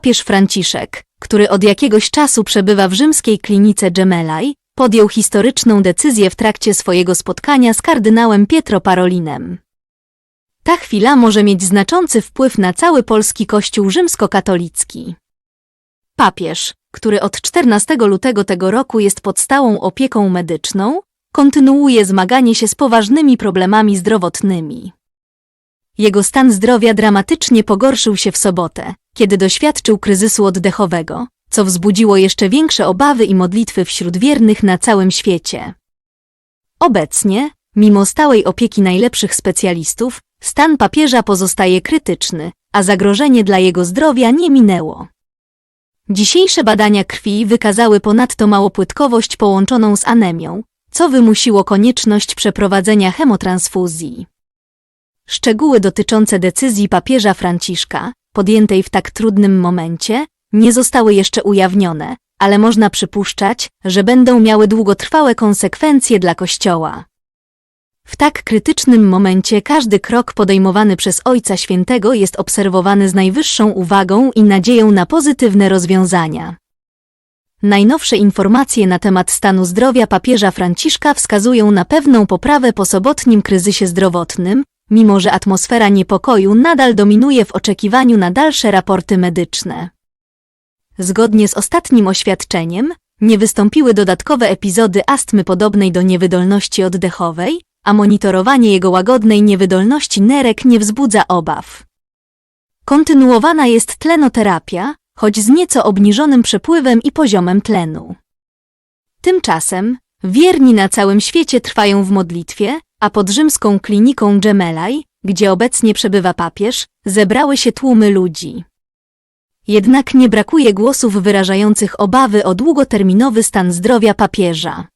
Papież Franciszek, który od jakiegoś czasu przebywa w rzymskiej klinice Gemelli, podjął historyczną decyzję w trakcie swojego spotkania z kardynałem Pietro Parolinem. Ta chwila może mieć znaczący wpływ na cały polski kościół rzymskokatolicki. Papież, który od 14 lutego tego roku jest pod stałą opieką medyczną, kontynuuje zmaganie się z poważnymi problemami zdrowotnymi. Jego stan zdrowia dramatycznie pogorszył się w sobotę, kiedy doświadczył kryzysu oddechowego, co wzbudziło jeszcze większe obawy i modlitwy wśród wiernych na całym świecie. Obecnie, mimo stałej opieki najlepszych specjalistów, stan papieża pozostaje krytyczny, a zagrożenie dla jego zdrowia nie minęło. Dzisiejsze badania krwi wykazały ponadto małopłytkowość połączoną z anemią, co wymusiło konieczność przeprowadzenia hemotransfuzji. Szczegóły dotyczące decyzji papieża Franciszka, podjętej w tak trudnym momencie, nie zostały jeszcze ujawnione, ale można przypuszczać, że będą miały długotrwałe konsekwencje dla Kościoła. W tak krytycznym momencie każdy krok podejmowany przez Ojca Świętego jest obserwowany z najwyższą uwagą i nadzieją na pozytywne rozwiązania. Najnowsze informacje na temat stanu zdrowia papieża Franciszka wskazują na pewną poprawę po sobotnim kryzysie zdrowotnym, mimo że atmosfera niepokoju nadal dominuje w oczekiwaniu na dalsze raporty medyczne. Zgodnie z ostatnim oświadczeniem, nie wystąpiły dodatkowe epizody astmy podobnej do niewydolności oddechowej, a monitorowanie jego łagodnej niewydolności nerek nie wzbudza obaw. Kontynuowana jest tlenoterapia, choć z nieco obniżonym przepływem i poziomem tlenu. Tymczasem, wierni na całym świecie trwają w modlitwie, a pod rzymską kliniką Gemelli, gdzie obecnie przebywa papież, zebrały się tłumy ludzi. Jednak nie brakuje głosów wyrażających obawy o długoterminowy stan zdrowia papieża.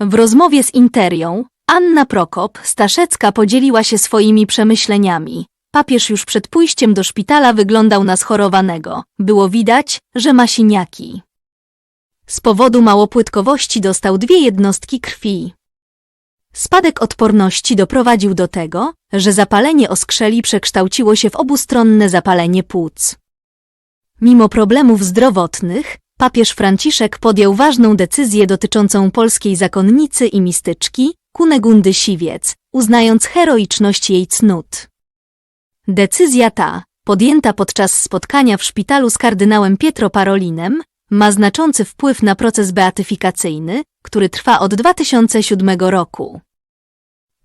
W rozmowie z Interią, Anna Prokop, Staszecka podzieliła się swoimi przemyśleniami. Papież już przed pójściem do szpitala wyglądał na schorowanego. Było widać, że ma siniaki. Z powodu małopłytkowości dostał dwie jednostki krwi. Spadek odporności doprowadził do tego, że zapalenie oskrzeli przekształciło się w obustronne zapalenie płuc. Mimo problemów zdrowotnych, papież Franciszek podjął ważną decyzję dotyczącą polskiej zakonnicy i mistyczki, Kunegundy Siwiec, uznając heroiczność jej cnót. Decyzja ta, podjęta podczas spotkania w szpitalu z kardynałem Pietro Parolinem, ma znaczący wpływ na proces beatyfikacyjny, który trwa od 2007 roku.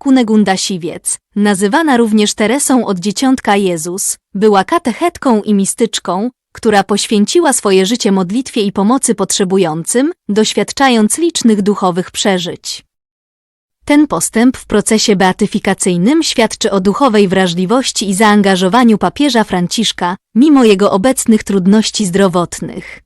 Kunegunda Siwiec, nazywana również Teresą od Dzieciątka Jezus, była katechetką i mistyczką, która poświęciła swoje życie modlitwie i pomocy potrzebującym, doświadczając licznych duchowych przeżyć. Ten postęp w procesie beatyfikacyjnym świadczy o duchowej wrażliwości i zaangażowaniu papieża Franciszka, mimo jego obecnych trudności zdrowotnych.